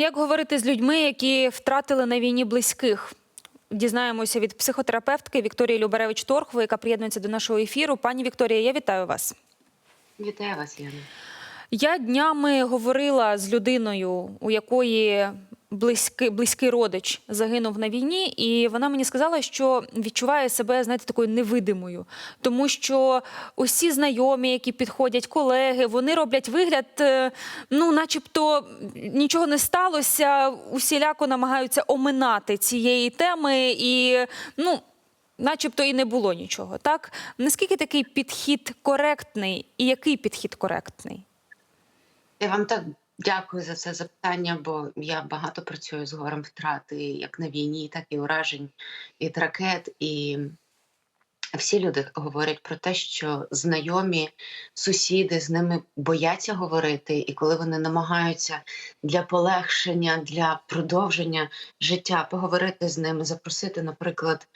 Як говорити з людьми, які втратили на війні близьких? Дізнаємося від психотерапевтки Вікторії Любаревич Торхової, яка приєднується до нашого ефіру. Пані Вікторія, я вітаю вас. Вітаю вас, Яна. Я днями говорила з людиною, у якої близький, близький родич загинув на війні, і вона мені сказала, що відчуває себе, знаєте, такою невидимою, тому що усі знайомі, які підходять, колеги, вони роблять вигляд, е, ну, начебто нічого не сталося, усіляко намагаються оминати цієї теми і ну. Начебто і не було нічого, так? Наскільки такий підхід коректний і який підхід коректний? Я вам так дякую за це запитання, бо я багато працюю з горем втрати, як на війні, так і уражень від ракет. І всі люди говорять про те, що знайомі сусіди з ними бояться говорити, і коли вони намагаються для полегшення, для продовження життя поговорити з ними, запросити, наприклад,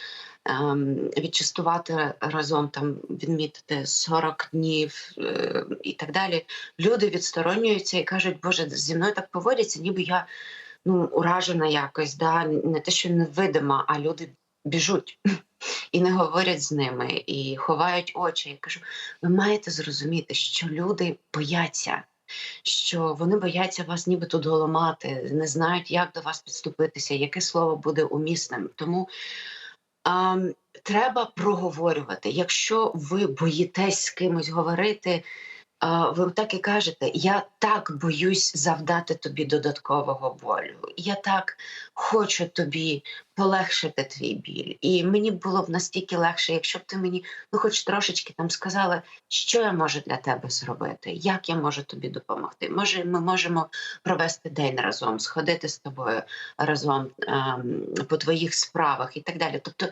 відчастувати разом, там відмітити 40 днів е, і так далі. Люди відсторонюються і кажуть, Боже, зі мною так поводяться, ніби я ну, уражена якось, да? не те, що невидима, а люди біжуть і не говорять з ними, і ховають очі. Я кажу, ви маєте зрозуміти, що люди бояться. Що вони бояться вас ніби тут доламати, не знають, як до вас підступитися, яке слово буде умісним. Тому треба проговорювати. Якщо ви боїтесь з кимось говорити, ви так і кажете: я так боюсь завдати тобі додаткового болю. Я так хочу тобі полегшити твій біль. І мені було б настільки легше, якщо б ти мені ну, хоч трошечки там сказала, що я можу для тебе зробити, як я можу тобі допомогти. Може, ми можемо провести день разом, сходити з тобою разом ем, по твоїх справах і так далі. Тобто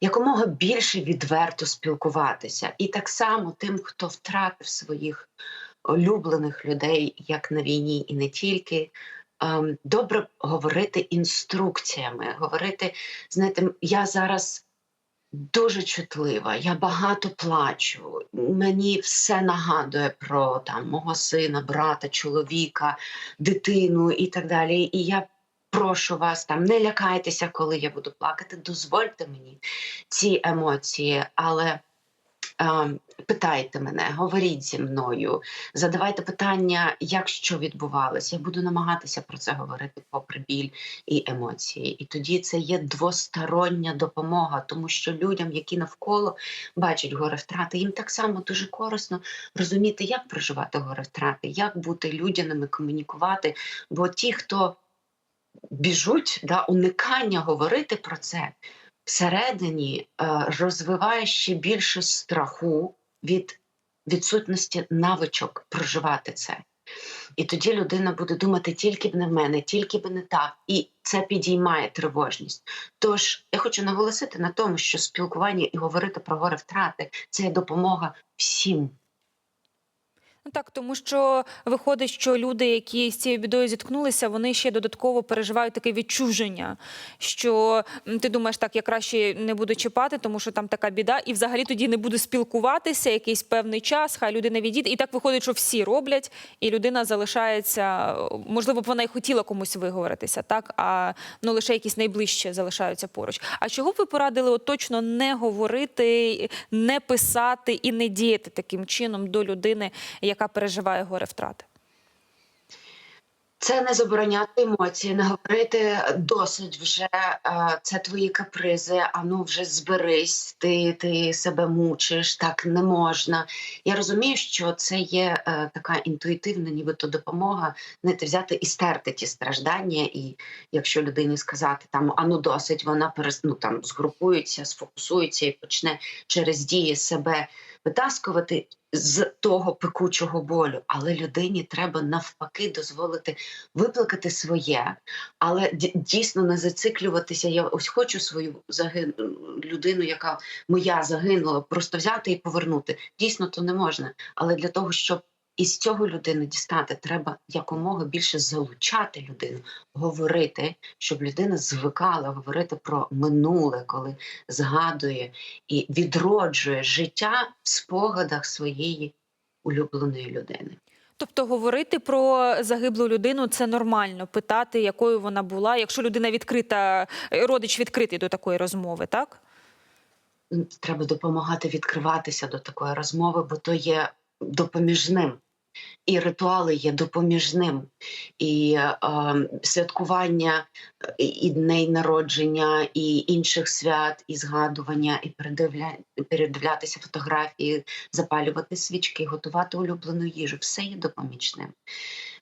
якомога більше відверто спілкуватися. І так само тим, хто втратив своїх улюблених людей, як на війні, і не тільки. ем, Добре говорити інструкціями, говорити, знаєте, я зараз дуже чутлива, я багато плачу. Мені все нагадує про там мого сина, брата, чоловіка, дитину і так далі. І я прошу вас там, не лякайтеся, коли я буду плакати. Дозвольте мені ці емоції, але. е, Питайте мене, говоріть зі мною, задавайте питання, як що відбувалося. Я буду намагатися про це говорити попри біль і емоції. І тоді це є двостороння допомога, тому що людям, які навколо бачать горе втрати, їм так само дуже корисно розуміти, як проживати горе втрати, як бути людяними, комунікувати. Бо ті, хто біжуть, да, уникання говорити про це всередині е, розвиває ще більше страху від відсутності навичок проживати це. І тоді людина буде думати тільки б не в мене, тільки б не так, і це підіймає тривожність. Тож я хочу наголосити на тому, що спілкування і говорити про горе втрати це є допомога всім. Ну так, тому що виходить, що люди, які з цією бідою зіткнулися, вони ще додатково переживають таке відчуження. Що ти думаєш, так я краще не буду чіпати, тому що там така біда, і взагалі тоді не буду спілкуватися якийсь певний час, хай людина відійде. І так виходить, що всі роблять, і людина залишається. Можливо, б вона й хотіла комусь виговоритися, так а ну лише якісь найближчі залишаються поруч. А чого б ви порадили от точно не говорити, не писати і не діяти таким чином до людини, яка переживає горе втрати? Це не забороняти емоції, не говорити досить вже е, це твої капризи. А ну вже зберись, ти, ти себе мучиш, так не можна. Я розумію, що це є е, така інтуїтивна, нібито допомога, не ти взяти і стерти ті страждання. І якщо людині сказати там а ну досить, вона перес, ну, там згрупується, сфокусується і почне через дії себе витаскувати з того пекучого болю, але людині треба навпаки дозволити виплакати своє, але дійсно не зациклюватися. Я ось хочу свою загин... людину, яка моя загинула, просто взяти і повернути. Дійсно, то не можна. Але для того, щоб із цього людини дістати, треба якомога більше залучати людину, говорити, щоб людина звикала говорити про минуле, коли згадує і відроджує життя в спогадах своєї улюбленої людини. Тобто говорити про загиблу людину це нормально, питати, якою вона була, якщо людина відкрита, родич відкритий до такої розмови, так? Треба допомагати відкриватися до такої розмови, бо то є допоміжним. І ритуали є допоміжним, і е, святкування е, і дней народження, і інших свят, і згадування, і передивля... передивлятися фотографії, запалювати свічки, готувати улюблену їжу. Все є допоміжним.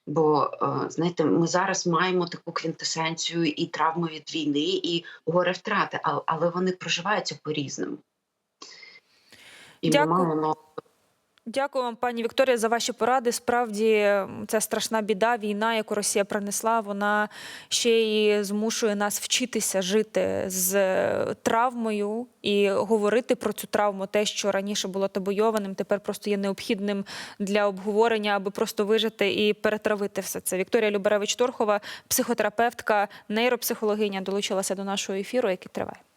Бо е, знаєте, ми зараз маємо таку квінтесенцію і травму від війни, і горе втрати, але вони проживаються по-різному. І Дякую. ми маємо Дякую вам, пані Вікторія, за ваші поради. Справді, ця страшна біда, війна, яку Росія принесла, вона ще й змушує нас вчитися жити з е, травмою і говорити про цю травму. Те, що раніше було табойованим, тепер просто є необхідним для обговорення, аби просто вижити і перетравити все це. Вікторія Любаревич Торхова, психотерапевтка, нейропсихологиня, долучилася до нашого ефіру, який триває.